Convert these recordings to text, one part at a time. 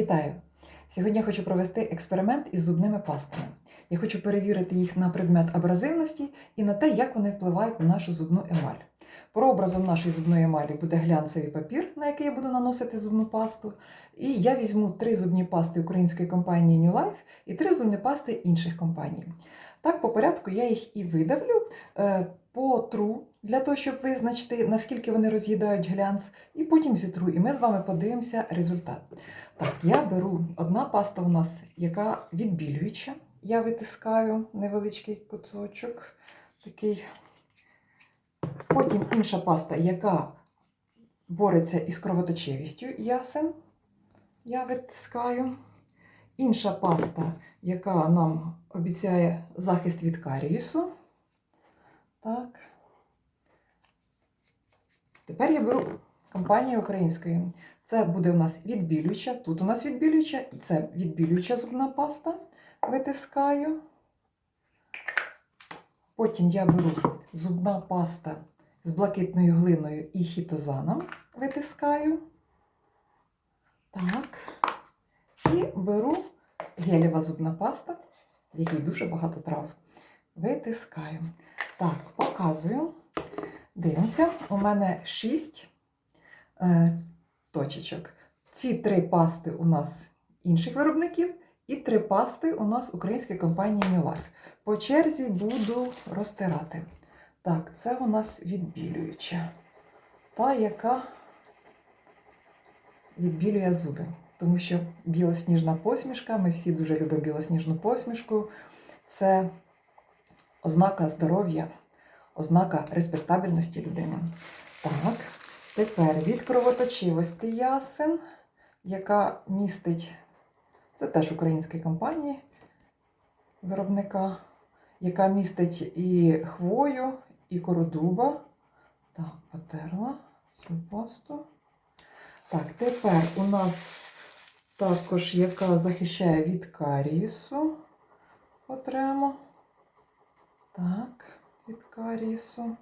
Вітаю! Сьогодні я хочу провести експеримент із зубними пастами. Я хочу перевірити їх на предмет абразивності і на те, як вони впливають на нашу зубну емаль. Прообразом нашої зубної емалі буде глянцевий папір, на який я буду наносити зубну пасту. І я візьму три зубні пасти української компанії New Life і три зубні пасти інших компаній. Так, по порядку я їх і видавлю, е, потру для того, щоб визначити, наскільки вони роз'їдають глянц, і потім зітру, і ми з вами подивимося результат. Так, я беру одна паста у нас, яка відбілююча. Я витискаю невеличкий куточок такий. Потім інша паста, яка бореться із кровоточивістю ясен. Я витискаю. Інша паста, яка нам обіцяє захист від карієсу. Так. Тепер я беру компанію української. Це буде у нас відбілююча. Тут у нас відбілююча, і це відбілююча зубна паста. Витискаю. Потім я беру зубна паста з блакитною глиною і хітозаном. Витискаю. Так. І беру гелєва зубна паста, в якій дуже багато трав. Витискаю. Так, показую. Дивимося, у мене 6 е, точечок. Ці три пасти у нас інших виробників, і три пасти у нас української компанії New Life. По черзі буду розтирати. Так, це у нас відбілююча. Та, яка відбілює зуби. Тому що білосніжна посмішка, ми всі дуже любимо білосніжну посмішку. Це ознака здоров'я, ознака респектабельності людини. Так, тепер від кровоточивості ясен, яка містить, це теж української компанії виробника, яка містить і хвою, і кородуба. Так, потерла цю пасту. Так, тепер у нас також яка захищає від карієсу окремо. Так, від карієсу.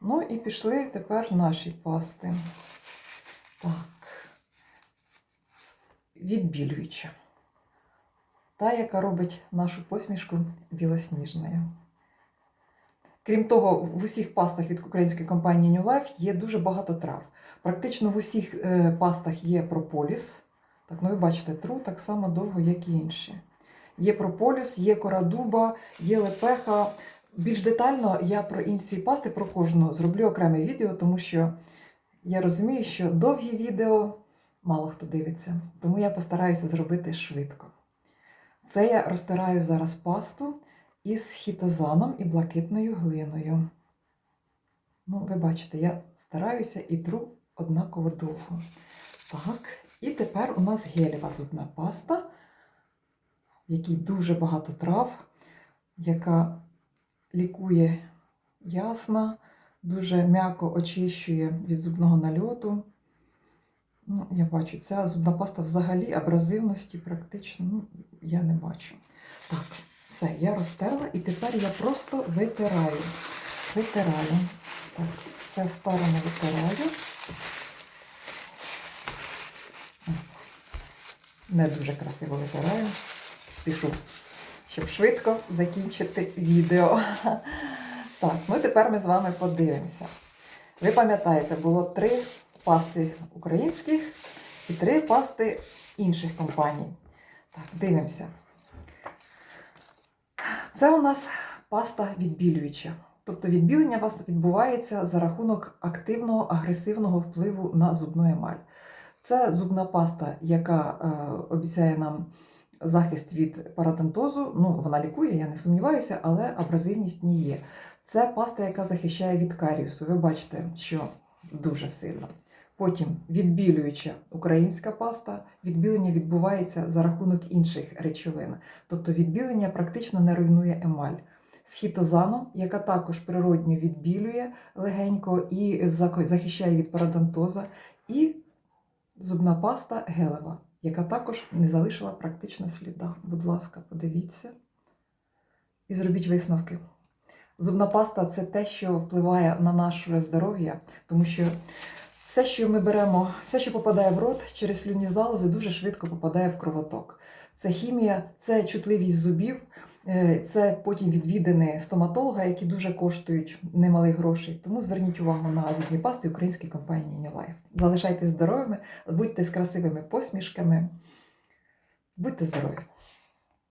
Ну і пішли тепер наші пасти. Так, відбілююча. Та, яка робить нашу посмішку білосніжною. Крім того, в усіх пастах від української компанії New Life є дуже багато трав. Практично в усіх е, пастах є прополіс. Так, ну ви бачите, тру так само довго, як і інші. Є прополіс, є корадуба, є лепеха. Більш детально я про інші пасти, про кожну зроблю окреме відео, тому що я розумію, що довгі відео мало хто дивиться. Тому я постараюся зробити швидко. Це я розтираю зараз пасту із хітозаном і блакитною глиною. Ну, ви бачите, я стараюся і тру однаково довго. Так, і тепер у нас гелєва зубна паста, в якій дуже багато трав, яка лікує ясна, дуже м'яко очищує від зубного нальоту. Ну, я бачу, ця зубна паста взагалі абразивності практично ну, я не бачу. Так, все, я розтерла і тепер я просто витираю. Витираю. Так, все сторону витираю. Не дуже красиво витираю. Спішу, щоб швидко закінчити відео. Так, ну тепер ми з вами подивимося. Ви пам'ятаєте, було три пасти українських і три пасти інших компаній. Так, дивимося. Це у нас паста відбілююча. Тобто відбілення у вас відбувається за рахунок активного агресивного впливу на зубну емаль. Це зубна паста, яка е, обіцяє нам захист від парадонтозу. Ну, вона лікує, я не сумніваюся, але абразивність не є. Це паста, яка захищає від каріусу. Ви бачите, що дуже сильно. Потім відбілююча українська паста. Відбілення відбувається за рахунок інших речовин. Тобто відбілення практично не руйнує емаль. З хітозаном, яка також природньо відбілює легенько і захищає від парадонтоза. І зубна паста гелева, яка також не залишила практично сліда. Будь ласка, подивіться і зробіть висновки. Зубна паста це те, що впливає на наше здоров'я, тому що Все, що ми беремо, все, що попадає в рот через слюнні залози, дуже швидко попадає в кровоток. Це хімія, це чутливість зубів, це потім відвідини стоматолога, які дуже коштують немалих грошей. Тому зверніть увагу на зубні пасти української компанії New Life. Залишайтесь здоровими, будьте з красивими посмішками. Будьте здорові!